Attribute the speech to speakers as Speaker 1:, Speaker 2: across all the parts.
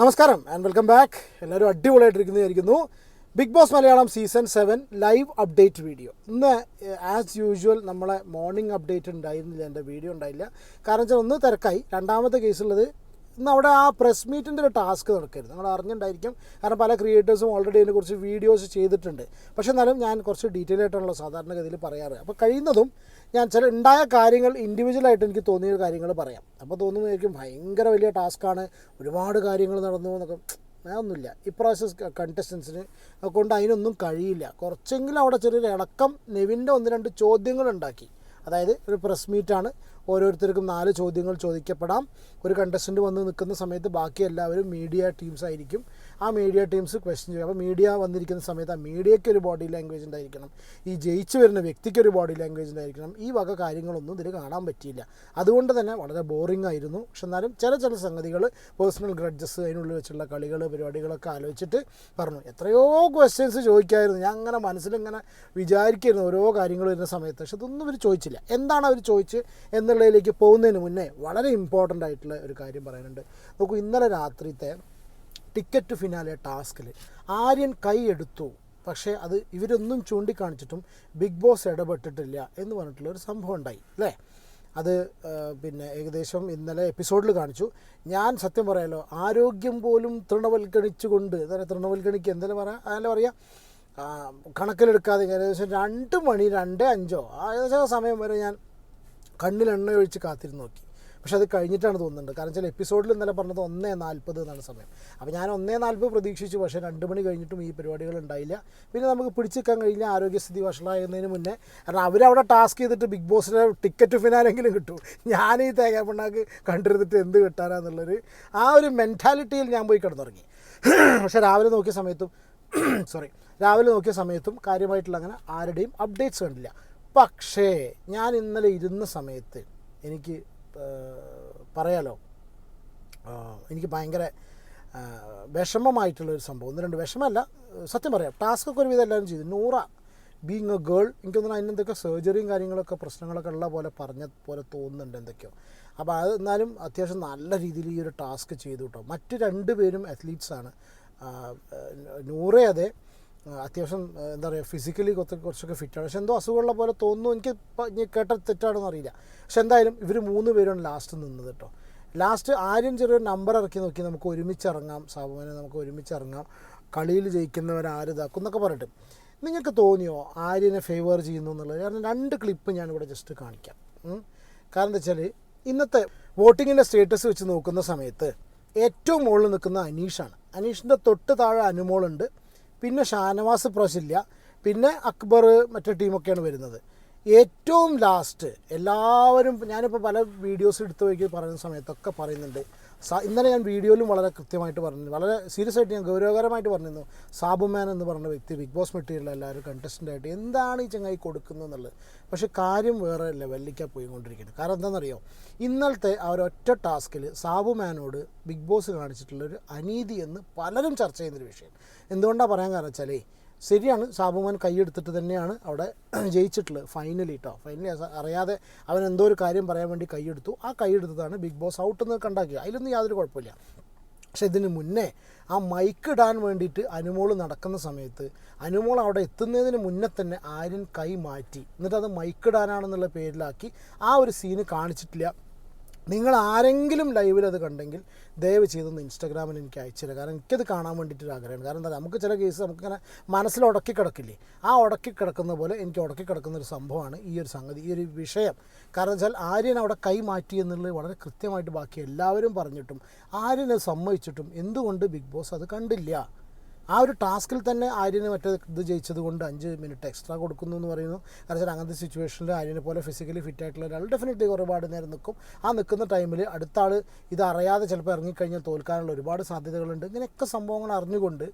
Speaker 1: നമസ്കാരം and welcome back എല്ലാവരും അടിപൊളിയായിട്ടിരിക്കുന്നതായിരിക്കുന്നു Bigg Boss Malayalam season seven live update video ഇന്ന് as usual നമ്മളെ morning update ഉണ്ടായിരുന്നില്ല എന്റെ വീഡിയോ ഉണ്ടായില്ല. കാരണം വെച്ചാൽ ഒന്ന് തിരക്കായി. രണ്ടാമത്തെ കേസുള്ളത് ഇന്ന് അവിടെ ആ പ്രസ് മീറ്റിന്റെ ഒരു ടാസ്ക് നടക്കരുത്. നിങ്ങൾ അറിഞ്ഞിട്ടുണ്ടായിരിക്കും. കാരണം പല ക്രിയേറ്റേഴ്സും ഓൾറെഡി അതിനെക്കുറിച്ച് വീഡിയോസ് ചെയ്തിട്ടുണ്ട്. പക്ഷേ എന്നാലും ഞാൻ കുറച്ച് ഡീറ്റെയിൽ ആയിട്ടാണല്ലോ സാധാരണഗതിയിൽ പറയാറ്. അപ്പോൾ കഴിയുന്നതും ഞാൻ ചില ഉണ്ടായ കാര്യങ്ങൾ ഇൻഡിവിജ്വലായിട്ട് എനിക്ക് തോന്നിയ കാര്യങ്ങൾ പറയാം. അപ്പോൾ തോന്നുന്നതായിരിക്കും ഭയങ്കര വലിയ ടാസ്ക്കാണ് ഒരുപാട് കാര്യങ്ങൾ നടന്നു എന്നൊക്കെ. അതൊന്നുമില്ല ഇപ്രാവശ്യം കണ്ടസ്റ്റൻസിന് കൊണ്ട് അതിനൊന്നും കഴിയില്ല. കുറച്ചെങ്കിലും അവിടെ ചെറിയൊരു ഇളക്കം നെവിന്റെ ഒന്ന് രണ്ട് ചോദ്യങ്ങൾ ഉണ്ടാക്കി. അതായത് ഒരു പ്രസ് മീറ്റാണ് ഓരോരുത്തർക്കും നാല് ചോദ്യങ്ങൾ ചോദിക്കപ്പെടാം. ഒരു കണ്ടസ്റ്റന്റ് വന്ന് നിൽക്കുന്ന സമയത്ത് ബാക്കി എല്ലാവരും മീഡിയ ടീംസ് ആയിരിക്കും. ആ മീഡിയ ടീംസ് ക്വസ്റ്റ്യൻ ചെയ്യും. അപ്പോൾ മീഡിയ വന്നിരിക്കുന്ന സമയത്ത് ആ മീഡിയയ്ക്ക് ഒരു ബോഡി ലാംഗ്വേജ് ഉണ്ടായിരിക്കണം. ഈ ജയിച്ചു വരുന്ന വ്യക്തിക്ക് ഒരു ബോഡി ലാംഗ്വേജ് ഉണ്ടായിരിക്കണം. ഈ വക കാര്യങ്ങളൊന്നും ഇതിൽ കാണാൻ പറ്റിയില്ല. അതുകൊണ്ട് തന്നെ വളരെ ബോറിംഗ് ആയിരുന്നു. പക്ഷെ എന്നാലും ചില ചില സംഗതികൾ പേഴ്സണൽ ഗ്രഡ്ജസ് അതിനുള്ളിൽ വെച്ചുള്ള കളികൾ പരിപാടികളൊക്കെ ആലോചിച്ചിട്ട് പറഞ്ഞു. എത്രയോ ക്വസ്റ്റ്യൻസ് ചോദിക്കായിരുന്നു. ഞാൻ അങ്ങനെ മനസ്സിലിങ്ങനെ വിചാരിക്കായിരുന്നു ഓരോ കാര്യങ്ങൾ വരുന്ന സമയത്ത്. പക്ഷെ ഇതൊന്നും ഇവർ ചോദിച്ചില്ല. എന്താണ് അവർ ചോദിച്ച് എന്നുള്ളതിലേക്ക് പോകുന്നതിന് മുന്നേ വളരെ ഇമ്പോർട്ടന്റ് ആയിട്ടുള്ള ഒരു കാര്യം പറയാനുണ്ട്. നോക്കൂ ഇന്നലെ രാത്രിത്തെ ടിക്കറ്റ് ഫിനാലെ ടാസ്കിൽ ആര്യൻ കൈയെടുത്തു. പക്ഷേ അത് ഇവരൊന്നും ചൂണ്ടിക്കാണിച്ചിട്ടും ബിഗ് ബോസ് ഇടപെട്ടിട്ടില്ല എന്ന് പറഞ്ഞിട്ടുള്ള ഒരു സംഭവം ഉണ്ടായി അല്ലേ? അത് പിന്നെ ഏകദേശം ഇന്നലെ എപ്പിസോഡിൽ കാണിച്ചു. ഞാൻ സത്യം പറയാലോ ആരോഗ്യം പോലും തൃണവൽക്കണിച്ചുകൊണ്ട് തൃണവൽക്കണിക്ക് എന്തെങ്കിലും പറയാം അതല്ല പറയാം? കണക്കിലെടുക്കാതെ ഏകദേശം രണ്ട് മണി രണ്ട് അഞ്ചോ ഏകദേശം സമയം വരെ ഞാൻ കണ്ണിൽ എണ്ണ ഒഴിച്ച് കാത്തിരുന്ന് നോക്കി. പക്ഷെ അത് കഴിഞ്ഞിട്ടാണ് തോന്നുന്നുണ്ട്. കാരണം ചില എപ്പിസോഡിൽ ഇന്നലെ പറഞ്ഞത് ഒന്നേ നാൽപ്പത് എന്നാണ് സമയം. അപ്പോൾ ഞാൻ ഒന്നേ നാൽപ്പത് പ്രതീക്ഷിച്ചു. പക്ഷേ രണ്ട് മണി കഴിഞ്ഞിട്ടും ഈ പരിപാടികൾ ഉണ്ടായില്ല. പിന്നെ നമുക്ക് പിടിച്ചെക്കാൻ കഴിഞ്ഞ ആരോഗ്യസ്ഥിതി വഷളായതിന് മുന്നേ കാരണം അവരവിടെ ടാസ്ക് ചെയ്തിട്ട് ബിഗ് ബോസിന്റെ ടിക്കറ്റ് ഫിനാലെങ്കിലും കിട്ടും. ഞാൻ ഈ തേങ്ങാപ്പിണ്ണാക്ക് കണ്ടിരുന്നിട്ട് എന്ത് കിട്ടാനാന്നുള്ളൊരു ആ ഒരു മെന്റാലിറ്റിയിൽ ഞാൻ പോയി കിടന്നുറങ്ങി. പക്ഷേ രാവിലെ നോക്കിയ സമയത്തും സോറി രാവിലെ നോക്കിയ സമയത്തും കാര്യമായിട്ടുള്ള അങ്ങനെ ആരുടെയും അപ്ഡേറ്റ്സ് കണ്ടില്ല. പക്ഷേ ഞാൻ ഇന്നലെ ഇരുന്ന സമയത്ത് എനിക്ക് പറയാലോ. എനിക്ക് ഭയങ്കര വിഷമമായിട്ടുള്ളൊരു സംഭവം. ഒന്ന് രണ്ട് വിഷമമല്ല സത്യം പറയാം. ടാസ്കൊക്കെ ഒരുവിധം എല്ലാവരും ചെയ്തു. നൂറ ബീങ് എ ഗേൾ എനിക്ക് തോന്നുന്നു അതിനെന്തൊക്കെ സർജറിയും കാര്യങ്ങളൊക്കെ പ്രശ്നങ്ങളൊക്കെ ഉള്ള പോലെ പറഞ്ഞ പോലെ തോന്നുന്നുണ്ട് എന്തൊക്കെയോ. അപ്പോൾ അത് എന്നാലും അത്യാവശ്യം നല്ല രീതിയിൽ ഈ ഒരു ടാസ്ക് ചെയ്തു കേട്ടോ. മറ്റ് രണ്ട് പേരും അത്ലീറ്റ്സാണ് നൂറേ അതെ. അത്യാവശ്യം എന്താ പറയുക ഫിസിക്കലി കുറച്ച് കുറച്ചൊക്കെ ഫിറ്റാണ് പക്ഷെ എന്തോ അസുഖമുള്ള പോലെ തോന്നുന്നു. എനിക്ക് കേട്ട തെറ്റാണെന്ന് അറിയില്ല. പക്ഷെ എന്തായാലും ഇവർ മൂന്ന് പേരാണ് ലാസ്റ്റ് നിന്നത് കേട്ടോ ലാസ്റ്റ് ആരും ചെറിയൊരു നമ്പർ ഇറക്കി നോക്കി. നമുക്ക് ഒരുമിച്ച് ഇറങ്ങാം. സാബുവിനെ നമുക്ക് ഒരുമിച്ച് ഇറങ്ങാം. കളിയിൽ ജയിക്കുന്നവർ ആര് ഇതാക്കും എന്നൊക്കെ പറഞ്ഞിട്ട്. നിങ്ങൾക്ക് തോന്നിയോ ആര്യനെ ഫേവർ ചെയ്യുന്നു എന്നുള്ളത്? കാരണം രണ്ട് ക്ലിപ്പ് ഞാനിവിടെ ജസ്റ്റ് കാണിക്കാം. കാരണം എന്താ വെച്ചാൽ ഇന്നത്തെ വോട്ടിങ്ങിന്റെ സ്റ്റേറ്റസ് വെച്ച് നോക്കുന്ന സമയത്ത് ഏറ്റവും മുകളിൽ നിൽക്കുന്ന അനീഷാണ്. അനീഷിന്റെ തൊട്ട് താഴെ അനുമോളുണ്ട്. പിന്നെ ഷാനവാസ് പ്രാവശ്യമില്ല പിന്നെ അക്ബർ മറ്റേ ടീമൊക്കെയാണ് വരുന്നത്. ഏറ്റവും ലാസ്റ്റ് എല്ലാവരും ഞാനിപ്പോൾ പല വീഡിയോസ് എടുത്തു നോക്കി പറയുന്ന സമയത്തൊക്കെ പറയുന്നുണ്ട്. ഇന്നലെ ഞാൻ വീഡിയോയിലും വളരെ കൃത്യമായിട്ട് പറഞ്ഞു വളരെ സീരിയസ് ആയിട്ട് ഞാൻ ഗൗരവകരമായിട്ട് പറഞ്ഞിരുന്നു. സാബുമാൻ എന്ന് പറഞ്ഞ വ്യക്തി ബിഗ് ബോസ് മെറ്റീരിയൽ എല്ലാവരും കണ്ടസ്റ്റന്റായിട്ട് എന്താണ് ഈ ചങ്ങായി കൊടുക്കുന്നത് എന്നുള്ളത്. പക്ഷേ കാര്യം വേറെ ലെവലിലേക്ക് പോയിക്കൊണ്ടിരിക്കുന്നത്. കാരണം എന്താണെന്നറിയോ? ഇന്നലത്തെ ആ ഒരൊറ്റ ടാസ്കിൽ സാബുമാനോട് ബിഗ് ബോസ് കാണിച്ചിട്ടുള്ളൊരു അനീതി എന്ന് പലരും ചർച്ച ചെയ്യുന്നൊരു വിഷയം. എന്തുകൊണ്ടാണ് പറയാൻ കാരണം വെച്ചാലേ ശരിയാണ് സാബുമാൻ കൈയെടുത്തിട്ട് തന്നെയാണ് അവിടെ ജയിച്ചിട്ടുള്ളത് ഫൈനലി കേട്ടോ ഫൈനലി അറിയാതെ അവൻ എന്തോ ഒരു കാര്യം പറയാൻ വേണ്ടി കൈയെടുത്തു. ആ കൈയെടുത്തതാണ് ബിഗ് ബോസ് ഔട്ട് എന്ന് കണ്ടാക്കിയത് അതിലൊന്നും യാതൊരു കുഴപ്പമില്ല. പക്ഷെ ഇതിന് മുന്നേ ആ മൈക്ക് ഇടാൻ വേണ്ടിയിട്ട് അനുമോൾ നടക്കുന്ന സമയത്ത് അനുമോൾ അവിടെ എത്തുന്നതിന് മുന്നേ തന്നെ ആര്യൻ കൈ മാറ്റി. എന്നിട്ട് അത് മൈക്ക് ഇടാനാണെന്നുള്ള പേരിലാക്കി ആ ഒരു സീന് കാണിച്ചിട്ടില്ല. നിങ്ങൾ ആരെങ്കിലും ലൈവിൽ അത് കണ്ടെങ്കിൽ ദയവ് ചെയ്തൊന്ന് ഇൻസ്റ്റാഗ്രാമിൽ എനിക്ക് അയച്ചില്ല കാരണം എനിക്കത് കാണാൻ വേണ്ടിയിട്ടൊരു ആഗ്രഹമാണ്. കാരണം എന്താ നമുക്ക് ചില കേസ് നമുക്കിങ്ങനെ മനസ്സിൽ ഉടക്കി കിടക്കില്ലേ? ആ ഉടക്കി കിടക്കുന്ന പോലെ എനിക്ക് ഉടക്കി കിടക്കുന്ന ഒരു സംഭവമാണ് ഈ ഒരു സംഗതി ഈ ഒരു വിഷയം. കാരണം വെച്ചാൽ ആര്യൻ അവിടെ കൈ മാറ്റി എന്നുള്ളത് വളരെ കൃത്യമായിട്ട് ബാക്കി എല്ലാവരും പറഞ്ഞിട്ടും ആര്യനെ സമ്മതിച്ചിട്ടും എന്തുകൊണ്ട് ബിഗ് ബോസ് അത് കണ്ടില്ല? ആ ഒരു ടാസ്കിൽ തന്നെ ആര്യന് മറ്റേ ഇത് ജയിച്ചത് കൊണ്ട് അഞ്ച് മിനിറ്റ് എക്സ്ട്രാ കൊടുക്കുന്നു എന്ന് പറയുന്നു. കാരണം അങ്ങനത്തെ സിറ്റുവേഷനിൽ ആര്യനെ പോലെ ഫിസിക്കലി ഫിറ്റ് ആയിട്ടുള്ള ഒരാൾ ഡെഫിനറ്റ്ലി ഒരുപാട് നേരം നിൽക്കും ആ നിൽക്കുന്ന ടൈമിൽ അടുത്ത ആൾ ഇത് അറിയാതെ ചിലപ്പോൾ ഇറങ്ങിക്കഴിഞ്ഞാൽ തോൽക്കാനുള്ള ഒരുപാട് സാധ്യതകളുണ്ട്. ഇങ്ങനെയൊക്കെ സംഭവങ്ങൾ അറിഞ്ഞുകൊണ്ട്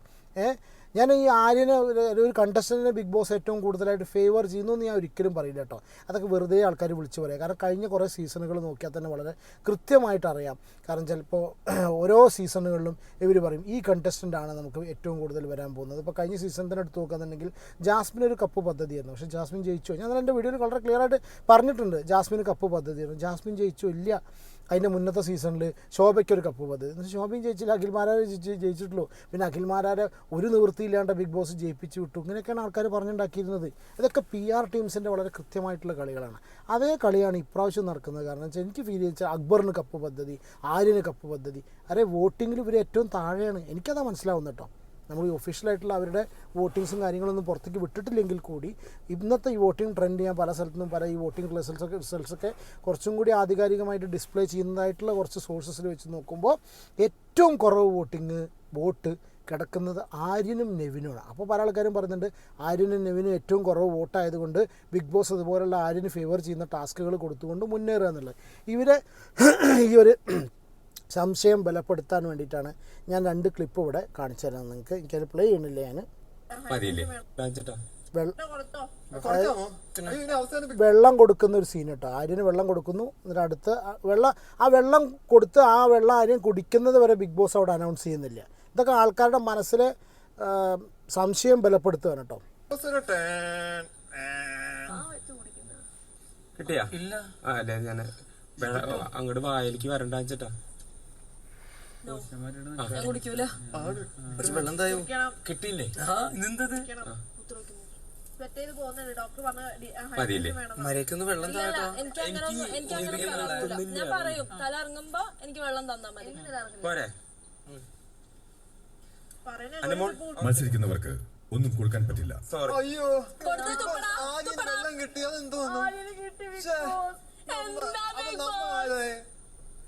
Speaker 1: ഞാൻ ഈ ആര്യനെ ഒരു കണ്ടസ്റ്റന്റിനെ ബിഗ് ബോസ് ഏറ്റവും കൂടുതലായിട്ട് ഫേവർ ചെയ്യുന്നു എന്ന് ഞാൻ ഒരിക്കലും പറയില്ല കേട്ടോ. അതൊക്കെ വെറുതെ ആൾക്കാർ വിളിച്ച് പറയാം. കാരണം കഴിഞ്ഞ കുറേ സീസണുകൾ നോക്കിയാൽ തന്നെ വളരെ കൃത്യമായിട്ട് അറിയാം. കാരണം ചിലപ്പോൾ ഓരോ സീസണുകളിലും ഇവർ പറയും ഈ കണ്ടസ്റ്റന്റ് ആണ് നമുക്ക് ഏറ്റവും കൂടുതൽ വരാൻ പോകുന്നത്. ഇപ്പോൾ കഴിഞ്ഞ സീസൺ തന്നെ എടുത്ത് നോക്കുകയാണെന്നുണ്ടെങ്കിൽ ജാസ്മിൻ ഒരു കപ്പ് പദ്ധതിയായിരുന്നു. പക്ഷേ ജാസ്മിൻ ജയിച്ചോ? ഞാൻ എന്റെ വീഡിയോയിൽ വളരെ ക്ലിയർ ആയിട്ട് പറഞ്ഞിട്ടുണ്ട് ജാസ്മിൻ കപ്പ് പദ്ധതിയായിരുന്നു. ജാസ്മിൻ ജയിച്ചോ? ഇല്ല. അതിന്റെ മുന്നത്തെ സീസണിൽ ശോഭയ്ക്കൊരു കപ്പ് എന്നിട്ട് ശോഭയും ജയിച്ചില്ല അഖിൽമാരാരെ ജയിച്ചിട്ടുള്ളൂ. പിന്നെ അഖിൽമാരാരെ ഒരു നിവൃത്തിയില്ലാണ്ട് ബിഗ് ബോസ് ജയിപ്പിച്ച് വിട്ടു. ഇങ്ങനെയൊക്കെയാണ് ആൾക്കാർ പറഞ്ഞുണ്ടാക്കിയിരുന്നത്. ഇതൊക്കെ പി ആർ ടീംസിന്റെ വളരെ കൃത്യമായിട്ടുള്ള കളികളാണ്. അതേ കളിയാണ് ഇപ്രാവശ്യം നടക്കുന്നത്. കാരണം വെച്ചാൽ എനിക്ക് ഫീൽ ചെയ്യിച്ചാൽ അക്ബറിന് കപ്പ് പദ്ധതി ആര്യന് കപ്പ് പദ്ധതി. അരെ വോട്ടിങ്ങിൽ ഇവർ ഏറ്റവും താഴെയാണ്. എനിക്കതാ മനസ്സിലാവുന്നത് കേട്ടോ. നമ്മൾ ഒഫീഷ്യലായിട്ടുള്ള അവരുടെ വോട്ടിങ്സും കാര്യങ്ങളൊന്നും പുറത്തേക്ക് വിട്ടിട്ടില്ലെങ്കിൽ കൂടി ഇന്നത്തെ ഈ വോട്ടിംഗ് ട്രെൻഡ് ഞാൻ പല സ്ഥലത്തുനിന്നും പല ഈ വോട്ടിംഗ് റിസൾട്ട്സൊക്കെ റിസൾട്ട്സൊക്കെ കുറച്ചും കൂടി ആധികാരികമായിട്ട് ഡിസ്പ്ലേ ചെയ്യുന്നതായിട്ടുള്ള കുറച്ച് സോഴ്സസിൽ വെച്ച് നോക്കുമ്പോൾ ഏറ്റവും കുറവ് വോട്ടിങ് വോട്ട് കിടക്കുന്നത് ആര്യനും നെവിനുമാണ്. അപ്പോൾ പല ആൾക്കാരും പറയുന്നുണ്ട് ആര്യനും നെവിനും ഏറ്റവും കുറവ് വോട്ടായതുകൊണ്ട് ബിഗ് ബോസ് അതുപോലുള്ള ആര്യന് ഫേവർ ചെയ്യുന്ന ടാസ്കുകൾ കൊടുത്തുകൊണ്ട് മുന്നേറുക എന്നുള്ളത്. ഇവരെ ഈ ഒരു സംശയം ബലപ്പെടുത്താൻ വേണ്ടിയിട്ടാണ് ഞാൻ രണ്ട് ക്ലിപ്പ് ഇവിടെ കാണിച്ചു തരാം നിങ്ങൾക്ക് എനിക്കത് പ്ലേ ചെയ്യണില്ല ഞാൻ വെള്ള വെള്ളം കൊടുക്കുന്ന ഒരു സീൻ കേട്ടോ. ആര്യന് വെള്ളം കൊടുക്കുന്നു. എന്നിട്ട് അടുത്ത് ആ വെള്ളം ആ വെള്ളം കൊടുത്ത് ആ വെള്ളം ആര്യൻ കുടിക്കുന്നത് വരെ ബിഗ് ബോസ് അവിടെ അനൗൺസ് ചെയ്യുന്നില്ല. ഇതൊക്കെ ആൾക്കാരുടെ മനസ്സിലെ സംശയം ബലപ്പെടുത്തുകയാണ് കേട്ടോ.
Speaker 2: കിട്ടിയാ ഇല്ല. ആ അല്ലേ ഞാൻ അങ്ങോട്ട് വായലേക്ക് വരണ്ട വെച്ചിട്ടാ
Speaker 3: കുടിക്കൂല.
Speaker 4: വെള്ളം തായോ
Speaker 2: കിട്ടിയില്ലേ?
Speaker 4: ഇന്നെന്തത്? മരയ്ക്കൊന്ന്
Speaker 3: എനിക്ക് എനിക്ക് അങ്ങനെ ഒന്നും തരാറില്ല. ഞാൻ പറയും തല ഇറങ്ങുമ്പോ എനിക്ക് വെള്ളം തന്നാ മതി.
Speaker 2: പോരെ.
Speaker 5: മത്സരിക്കുന്നവർക്ക് ഒന്നും കൊടുക്കാൻ പറ്റില്ല.
Speaker 4: അയ്യോ. വെള്ളം കിട്ടിയത് എന്തോ
Speaker 3: ആര്യന് കിട്ടി Big Boss. എന്താ Big Boss?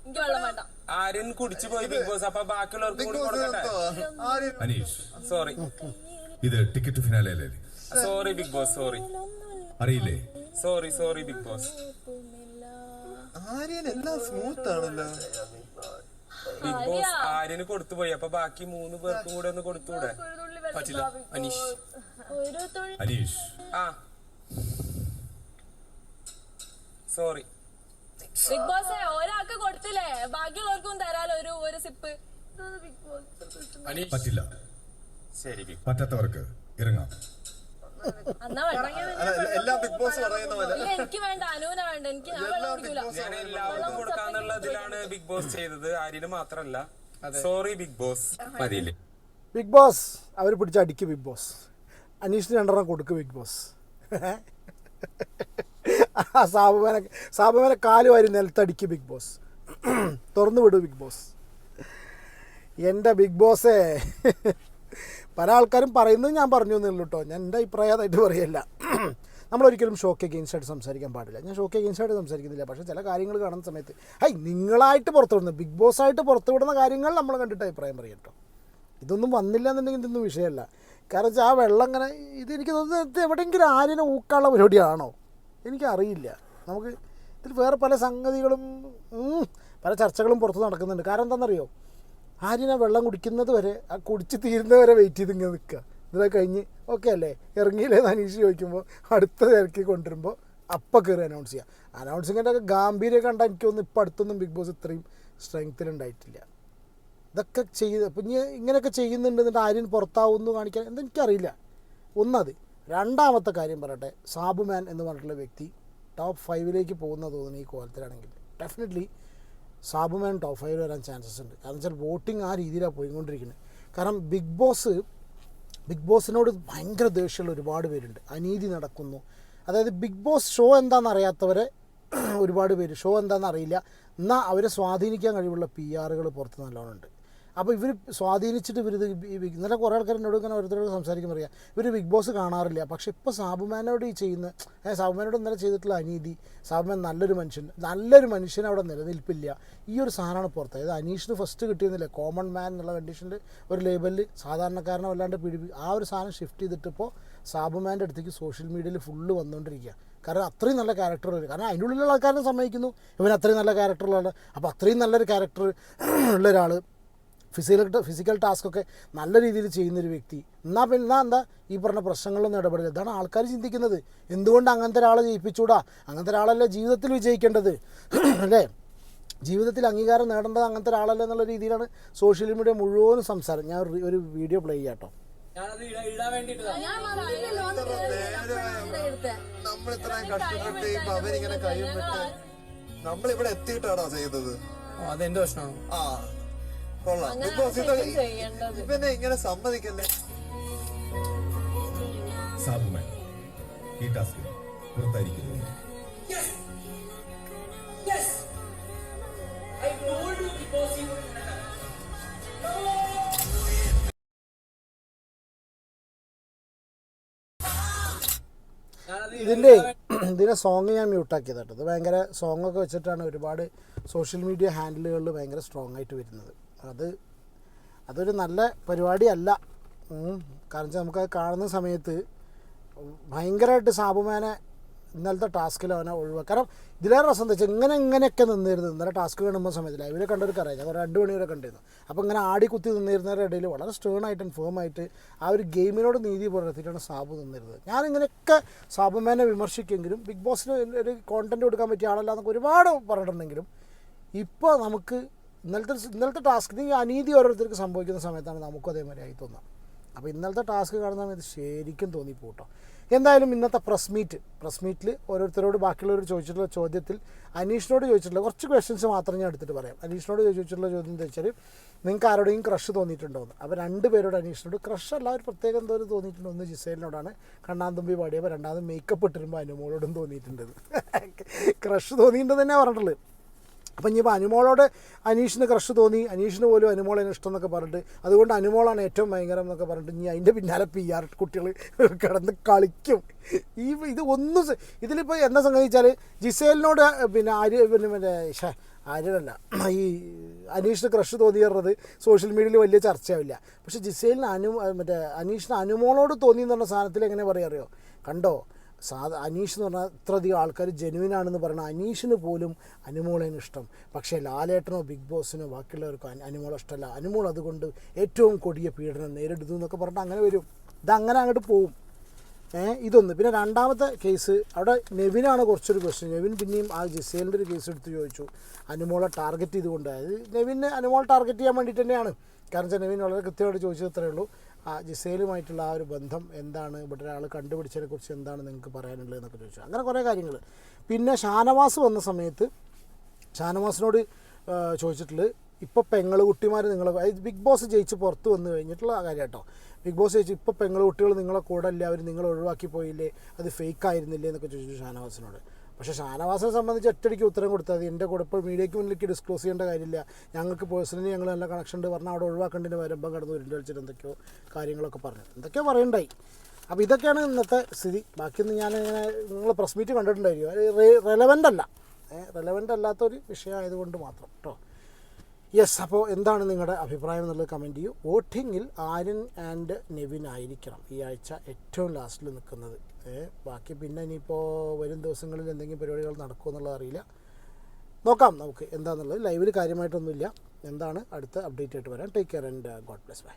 Speaker 3: എനിക്ക് വെള്ളം വേണ്ട.
Speaker 2: ആര്യൻ കുടിച്ചു പോയി ബിഗ് ബോസ് അപ്പൊ ബാക്കിയുള്ളവർക്കും കൂടി കൊടുക്കട്ടെ?
Speaker 5: അനീഷ്.
Speaker 2: സോറി
Speaker 5: ഇത് ടിക്കറ്റ് ഫിനാലയിലെ
Speaker 2: സോറി ബിഗ് ബോസ് സോറി
Speaker 5: അറിയില്ലേ?
Speaker 2: Sorry sorry Bigg Boss
Speaker 4: Aryan എല്ലാം സ്മൂത്ത് ആണല്ലോ.
Speaker 2: ബിഗ് ബോസ് ആര്യന് കൊടുത്തുപോയി അപ്പൊ ബാക്കി മൂന്ന് പേർക്കും കൂടെ ഒന്ന് കൊടുത്തൂടെ
Speaker 3: പറ്റില്ല.
Speaker 4: അനീഷ്.
Speaker 5: അനീഷ്.
Speaker 2: ആ. സോറി
Speaker 3: ബിഗ് ബോസ് ഒരാൾക്ക് കൊടുത്തില്ലേ? ബാക്കിയുള്ളവർക്കും തരാലോ ഒരു ഒരു സിപ്പ് ബിഗ് ബോസ്
Speaker 5: പറ്റില്ല.
Speaker 2: ശരി ബിഗ്
Speaker 5: പറ്റാത്തവർക്ക് ഇറങ്ങാം.
Speaker 4: എല്ലാ ബിഗ് ബോസ് പറയുന്ന പോലെ.
Speaker 3: എനിക്ക് വേണ്ട അനുവിനെ വേണ്ട എനിക്ക്
Speaker 2: എല്ലാവർക്കും കൊടുക്കാന്നുള്ള ഇതിലാണ് ബിഗ് ബോസ് ചെയ്തത്. ആര്യന് മാത്രല്ല. സോറി ബിഗ് ബോസ് മതിയില്ലേ?
Speaker 1: ബിഗ് ബോസ് അവർ പിടിച്ച അടിക്ക് ബിഗ് ബോസ് അനീഷിന് രണ്ടെണ്ണം കൊടുക്ക് ബിഗ് ബോസ് ആ സാബുമേനെ സാബുമേനെ കാൽ വാരി നിലത്തടിക്ക് ബിഗ് ബോസ്. തുറന്നു വിടൂ ബിഗ് ബോസ്. എന്റെ ബിഗ് ബോസേ പല ആൾക്കാരും പറയുന്നത് ഞാൻ പറഞ്ഞു എന്നുള്ളൂ കേട്ടോ ഞാൻ എന്റെ അഭിപ്രായം അതായിട്ട് പറയല്ല. നമ്മളൊരിക്കലും ഷോക്ക് അഗെയിൻസ്റ്റ് ആയിട്ട് സംസാരിക്കാൻ പാടില്ല. ഞാൻ ഷോക്ക് അഗെയിൻസ്റ്റ് ആയിട്ട് സംസാരിക്കുന്നില്ല. പക്ഷേ ചില കാര്യങ്ങൾ കാണുന്ന സമയത്ത് ഹൈ നിങ്ങളായിട്ട് പുറത്തു വിടുന്ന ബിഗ് ബോസ് ആയിട്ട് പുറത്തുവിടുന്ന കാര്യങ്ങൾ നമ്മൾ കണ്ടിട്ട് അഭിപ്രായം പറയും കേട്ടോ ഇതൊന്നും വന്നില്ല എന്നുണ്ടെങ്കിൽ ഇതൊന്നും വിഷയമല്ല. കാരണം വെച്ചാൽ ആ വെള്ളം ഇങ്ങനെ ഇത് എനിക്ക് തോന്നുന്നത് എവിടെയെങ്കിലും ആരിനെ ഊക്കാനുള്ള പരിപാടിയാണോ? എനിക്കറിയില്ല. നമുക്ക് ഇതിൽ വേറെ പല സംഗതികളും പല ചർച്ചകളും പുറത്ത് നടക്കുന്നുണ്ട്. കാരണം എന്താണെന്നറിയോ? ആര്യനെ വെള്ളം കുടിക്കുന്നത് വരെ ആ കുടിച്ച് തീരുന്നത് വരെ വെയിറ്റ് ചെയ്ത് ഇങ്ങനെ നിൽക്കുക. ഇതൊക്കെ കഴിഞ്ഞ് ഓക്കെ അല്ലേ? ഇറങ്ങിയില്ലേ എന്ന് അനീഷ് ചോദിക്കുമ്പോൾ അടുത്ത തിരക്കി കൊണ്ടുവരുമ്പോൾ അപ്പം കയറി അനൗൺസ് ചെയ്യുക അനൗൺസിങ്ങിന്റെ ഒക്കെ ഗാംഭീര്യം കണ്ടാൽ എനിക്കൊന്നും ഇപ്പം അടുത്തൊന്നും ബിഗ് ബോസ് ഇത്രയും സ്ട്രെങ്ത്തിലുണ്ടായിട്ടില്ല ഇതൊക്കെ ചെയ്ത് അപ്പം ഇനി ഇങ്ങനെയൊക്കെ ചെയ്യുന്നുണ്ട് എന്നിട്ട് ആര്യൻ പുറത്താവുമെന്ന് കാണിക്കാൻ എന്തെനിക്കറിയില്ല ഒന്നത്. രണ്ടാമത്തെ കാര്യം പറയട്ടെ. സാബുമാൻ എന്ന് പറഞ്ഞിട്ടുള്ള വ്യക്തി ടോപ്പ് ഫൈവിലേക്ക് പോകുന്ന തോന്നുന്നു ഈ കോലത്തിലാണെങ്കിൽ. ഡെഫിനറ്റ്ലി സാബുമാൻ ടോപ്പ് ഫൈവിൽ വരാൻ ചാൻസസ് ഉണ്ട്. കാരണം വെച്ചാൽ വോട്ടിംഗ് ആ രീതിയിലാണ് പോയിക്കൊണ്ടിരിക്കുന്നത്. കാരണം ബിഗ് ബോസ് ബിഗ് ബോസിനോട് ഭയങ്കര ദേഷ്യമുള്ള ഒരുപാട് പേരുണ്ട്. അനീതി നടക്കുന്നു. അതായത് ബിഗ് ബോസ് ഷോ എന്താണെന്ന് അറിയാത്തവരെ ഒരുപാട് പേര്. ഷോ എന്താണെന്ന് അറിയില്ല. എന്നാൽ അവരെ സ്വാധീനിക്കാൻ കഴിവുള്ള പി ആറുകൾ പുറത്ത് നല്ലോണം ഉണ്ട്. അപ്പോൾ ഇവർ സ്വാധീനിച്ചിട്ട് ഇവർ ഇന്നലെ കുറേ ആൾക്കാർ എന്നോട് ഇങ്ങനെ ഓരോരുത്തരോട് സംസാരിക്കുമ്പോൾ അറിയാം ഇവർ ബിഗ് ബോസ് കാണാറില്ല. പക്ഷേ ഇപ്പോൾ സാബുമാനോട് ഈ ചെയ്യുന്ന സാബുമാനോട് ഇന്നലെ ചെയ്തിട്ടുള്ള അനീതി സാബുമാൻ നല്ലൊരു മനുഷ്യൻ നല്ലൊരു മനുഷ്യൻ അവിടെ നിലനിൽപ്പില്ല. ഈ ഒരു സാധനമാണ് പുറത്ത്. അതായത് അനീഷിന് ഫസ്റ്റ് കിട്ടിയെന്നില്ല കോമൺ മാൻ എന്നുള്ള കണ്ടീഷനിൽ ഒരു ലേബലിൽ സാധാരണക്കാരനെ വല്ലാണ്ട് പിടിപ്പി ആ ഒരു സാധനം ഷിഫ്റ്റ് ചെയ്തിട്ടിപ്പോൾ സാബുമാന്റെ അടുത്തേക്ക് സോഷ്യൽ മീഡിയയിൽ ഫുള്ള് വന്നുകൊണ്ടിരിക്കുക കാരണം അത്രയും നല്ല ക്യാരക്ടർ കാരണം അതിന്റെ ഉള്ളിലുള്ള ആൾക്കാരെ സമ്മതിക്കുന്നു. ഇവൻ അത്രയും നല്ല ക്യാരക്ടറുള്ള അപ്പോൾ അത്രയും നല്ലൊരു ക്യാരക്ടർ ഉള്ള ഒരാൾ ഫിസിക്കൽ ഫിസിക്കൽ ടാസ്കൊക്കെ നല്ല രീതിയിൽ ചെയ്യുന്നൊരു വ്യക്തി. എന്നാൽ പിന്നെ എന്നാ എന്താ? ഈ പറഞ്ഞ പ്രശ്നങ്ങളൊന്നും ഇടപെടില്ല. ഇതാണ് ആൾക്കാർ ചിന്തിക്കുന്നത്. എന്തുകൊണ്ട് അങ്ങനത്തെ ഒരാളെ ജയിപ്പിച്ചൂടാ? അങ്ങനത്തെ ഒരാളല്ലേ ജീവിതത്തിൽ വിജയിക്കേണ്ടത്? അല്ലേ? ജീവിതത്തിൽ അംഗീകാരം നേടേണ്ടത് അങ്ങനത്തെ ഒരാളല്ല എന്നുള്ള രീതിയിലാണ് സോഷ്യൽ മീഡിയ മുഴുവനും സംസാരം. ഞാൻ ഒരു- വീഡിയോ പ്ലേ ചെയ്യാട്ടോ. കേട്ടോ
Speaker 3: എടുത്തേ
Speaker 4: നമ്മൾ ഇത്രയും കഷ്ടപ്പെട്ട് കഴിയുമ്പോട്ട് നമ്മളിവിടെ എത്തിയിട്ടാണോ ചെയ്തത്
Speaker 6: അതെന്റെ പ്രശ്നമാണ്?
Speaker 4: ആ. കൊള്ളാം. ബിഗ് ബോസ് ഇത് ഇവനെ ഇങ്ങനെ സമ്മതിക്കല്ലേ?
Speaker 5: സാബുമാൻ ഈ ടാസ്കിൽ പുറത്തായിരിക്കുന്നു
Speaker 1: ഇതിന്റെ ഇതിനെ സോങ് ഞാൻ മ്യൂട്ടാക്കിയത് കേട്ടോ ഇത് ഭയങ്കര സോങ്ങൊക്കെ വെച്ചിട്ടാണ് ഒരുപാട് സോഷ്യൽ മീഡിയ ഹാൻഡിലുകളിൽ ഭയങ്കര സ്ട്രോങ് ആയിട്ട് വരുന്നത്. അത് അതൊരു നല്ല പരിപാടിയല്ല. കാരണം വെച്ചാൽ നമുക്കത് കാണുന്ന സമയത്ത് ഭയങ്കരമായിട്ട് സാബുമാനെ ഇന്നലത്തെ ടാസ്കിൽ അവനെ ഒഴിവാക്കുക കാരണം ഇതിലേറെ രസം വെച്ചാൽ ഇങ്ങനെ ഇങ്ങനെയൊക്കെ നിന്നിരുന്നു. ഇന്നലെ ടാസ്ക് കാണുമ്പോൾ സമയത്ത് ലൈവിലെ കണ്ടവർക്ക് അറിയാം. ഞാൻ രണ്ട് മണി വരെ കണ്ടിരുന്നു. അപ്പോൾ ഇങ്ങനെ ആടി കുത്തി നിന്നിരുന്നവരുടെ ഇടയിൽ വളരെ സ്റ്റേൺ ആയിട്ടും ഫേം ആയിട്ട് ആ ഒരു ഗെയിമിനോട് നീതി പുലർത്തിയിട്ടാണ് സാബു നിന്നിരുന്നത്. ഞാനിങ്ങനെയൊക്കെ സാബുമാനെ വിമർശിക്കുമെങ്കിലും ബിഗ് ബോസിന് ഒരു കോണ്ടന്റ് കൊടുക്കാൻ പറ്റിയ ആളല്ല എന്നൊക്കെ ഒരുപാട് പറഞ്ഞിട്ടുണ്ടെങ്കിലും ഇപ്പോൾ നമുക്ക് ഇന്നലത്തെ ഇന്നലത്തെ ടാസ്ക് ഈ അനീതി ഓരോരുത്തർക്ക് സംഭവിക്കുന്ന സമയത്താണ് നമുക്കും അതേമാതിരി ആയി തോന്നുക. അപ്പോൾ ഇന്നലത്തെ ടാസ്ക് കാണുന്ന സമയത്ത് ശരിക്കും തോന്നിപ്പോട്ടോ. എന്തായാലും ഇന്നത്തെ പ്രസ് മീറ്റ് പ്രസ് മീറ്റിൽ ഓരോരുത്തരോട് ബാക്കിയുള്ളവർ ചോദിച്ചിട്ടുള്ള ചോദ്യത്തിൽ അനീഷിനോട് ചോദിച്ചിട്ടുള്ള കുറച്ച് ക്വസ്റ്റ്യൻസ് മാത്രം ഞാൻ എടുത്തിട്ട് പറയാം. അനീഷിനോട് ചോദിച്ചിട്ടുള്ള ചോദ്യം എന്താ വെച്ചാൽ നിങ്ങൾക്ക് ആരോടെയും ക്രഷ് തോന്നിയിട്ടുണ്ടോ എന്ന്. അപ്പോൾ രണ്ട് പേരോട് അനീഷിനോട് ക്രഷ് അല്ല ഒരു പ്രത്യേകം എന്തോ തോന്നിയിട്ടുണ്ടോ ഒന്ന് ജിസേലിനോടാണ് കണ്ണാന്തുമ്പി പാടിയപ്പോൾ രണ്ടാമത് മേക്കപ്പ് ഇട്ടിരുമ്പോൾ അനുമോളോടും തോന്നിയിട്ടുണ്ട്. ക്രഷ് തോന്നിയിട്ടുണ്ടെന്ന് തന്നെ പറഞ്ഞിട്ടുള്ളത്. അപ്പം ഇനിയിപ്പോൾ അനുമോളോട് അനീഷിന് ക്രഷ് തോന്നി. അനീഷിന് പോലും അനുമോളെ ഇഷ്ടം എന്നൊക്കെ പറഞ്ഞിട്ട്. അതുകൊണ്ട് അനുമോളാണ് ഏറ്റവും ഭയങ്കരം എന്നൊക്കെ പറഞ്ഞിട്ട് ഇനി അതിന്റെ പിന്നാലെ പി ആർ കുട്ടികൾ കിടന്ന് കളിക്കും. ഈ ഇത് ഒന്നും ഇതിലിപ്പോൾ എന്താ സംഗതിച്ചാൽ ജിസേലിനോട് പിന്നെ ആര് പിന്നെ മറ്റേ ഷേ ആര്യനല്ല ഈ അനീഷിന് ക്രഷ് പറഞ്ഞത് സോഷ്യൽ മീഡിയയിൽ വലിയ ചർച്ചയാവില്ല. പക്ഷേ ജിസേലിന് അനു മറ്റേ അനീഷിന് അനുമോളോട് തോന്നി എന്നുള്ള സാധനത്തിൽ എങ്ങനെ പറയാറിയോ കണ്ടോ? സാധാ അനീഷ് എന്ന് പറഞ്ഞാൽ ഇത്രയധികം ആൾക്കാർ ജെനുവിൻ ആണെന്ന് പറഞ്ഞ അനീഷിന് പോലും അനുമോളേന് ഇഷ്ടം. പക്ഷേ ലാലേട്ടനോ ബിഗ് ബോസിനോ ബാക്കിയുള്ളവർക്കോ അനുമോൾ ഇഷ്ടമല്ല. അനുമോൾ അതുകൊണ്ട് ഏറ്റവും കൊടിയ പീഡനം നേരിടുന്നു എന്നൊക്കെ പറഞ്ഞാൽ അങ്ങനെ വരും. ഇതങ്ങനെ അങ്ങോട്ട് പോവും. ഇതൊന്ന്. പിന്നെ രണ്ടാമത്തെ കേസ് അവിടെ നെവിനാണ് കുറച്ചൊരു ക്വസ്റ്റ്യൻ നെവിൻ പിന്നെയും ആ ജിസേലിന്റെ ഒരു കേസ് എടുത്ത് ചോദിച്ചു. അനുമോളെ ടാർഗറ്റ് ചെയ്തുകൊണ്ട്. അതായത് നെവിനെ അനുമോൾ ടാർഗറ്റ് ചെയ്യാൻ വേണ്ടിയിട്ട് തന്നെയാണ്. കാരണം വെച്ചാൽ നെവിൻ വളരെ കൃത്യമായിട്ട് ചോദിച്ചത് ഇത്രയേ ഉള്ളൂ. ആ ജിസേലുമായിട്ടുള്ള ആ ഒരു ബന്ധം എന്താണ്? ഇവിടെ ഒരാൾ കണ്ടുപിടിച്ചതിനെ കുറിച്ച് എന്താണ് നിങ്ങൾക്ക് പറയാനുള്ളത് എന്നൊക്കെ ചോദിച്ചു. അങ്ങനെ കുറേ കാര്യങ്ങൾ. പിന്നെ ഷാനവാസ് വന്ന സമയത്ത് ഷാനവാസിനോട് ചോദിച്ചിട്ടുള്ളത് ഇപ്പോൾ പെങ്ങൾ കുട്ടിമാർ നിങ്ങളെ ബിഗ് ബോസ് ജയിച്ച് പുറത്ത് വന്നു കഴിഞ്ഞിട്ടുള്ള കാര്യം കേട്ടോ. ബിഗ് ബോസ് ജയിച്ച് ഇപ്പോൾ പെങ്ങൾ കുട്ടികൾ നിങ്ങളെ കൂടെ അല്ല അവർ നിങ്ങളെ ഒഴിവാക്കി പോയില്ലേ അത് ഫേക്ക് ആയിരുന്നില്ലേ എന്നൊക്കെ ചോദിച്ചു ഷാനവാസിനോട്. പക്ഷേ ഷാനവാസിനെ സംബന്ധിച്ച് ഒറ്റയ്ക്ക് ഉത്തരം കൊടുത്താൽ എന്റെ കൂടെ ഇപ്പോൾ മീഡിയയ്ക്ക് മുന്നിലേക്ക് ഡിസ്ക്ലോസ് ചെയ്യേണ്ട കാര്യമില്ല. ഞങ്ങൾക്ക് പേഴ്സണലി ഞങ്ങൾ നല്ല കണക്ഷൻ ഉണ്ട്. പറഞ്ഞാൽ അവിടെ ഒഴിവാക്കേണ്ടതിന് വരുമ്പം കടന്ന് ഉരുണ്ട് കളിച്ചിട്ട് എന്തൊക്കെയോ കാര്യങ്ങളൊക്കെ പറഞ്ഞു. എന്തൊക്കെയോ പറയണ്ടായി. അപ്പോൾ ഇതൊക്കെയാണ് ഇന്നത്തെ സ്ഥിതി. ബാക്കിയൊന്നും ഞാൻ നിങ്ങൾ പ്രസ് മീറ്റ് കണ്ടിട്ടുണ്ടായിരിക്കും. അത് റെലവന്റ് അല്ല. റെലവന്റ് അല്ലാത്തൊരു വിഷയമായതുകൊണ്ട് മാത്രം കേട്ടോ യെസ് അപ്പോൾ എന്താണ് നിങ്ങളുടെ അഭിപ്രായം എന്നുള്ളത് കമന്റ് ചെയ്യൂ. വോട്ടിങ്ങിൽ ആര്യൻ ആൻഡ് നെവിൻ ആയിരിക്കണം ഈ ആഴ്ച ഏറ്റവും ലാസ്റ്റിൽ നിൽക്കുന്നത്. ബാക്കി പിന്നെ ഇനിയിപ്പോൾ വരും ദിവസങ്ങളിൽ എന്തെങ്കിലും പരിപാടികൾ നടക്കുമോ എന്നുള്ളത് അറിയില്ല. നോക്കാം നമുക്ക് എന്താണെന്നുള്ളത് ലൈവിൽ കാര്യമായിട്ടൊന്നുമില്ല. എന്താണ്? അടുത്ത അപ്ഡേറ്റ് ആയിട്ട് വരാം. Take care and god bless bye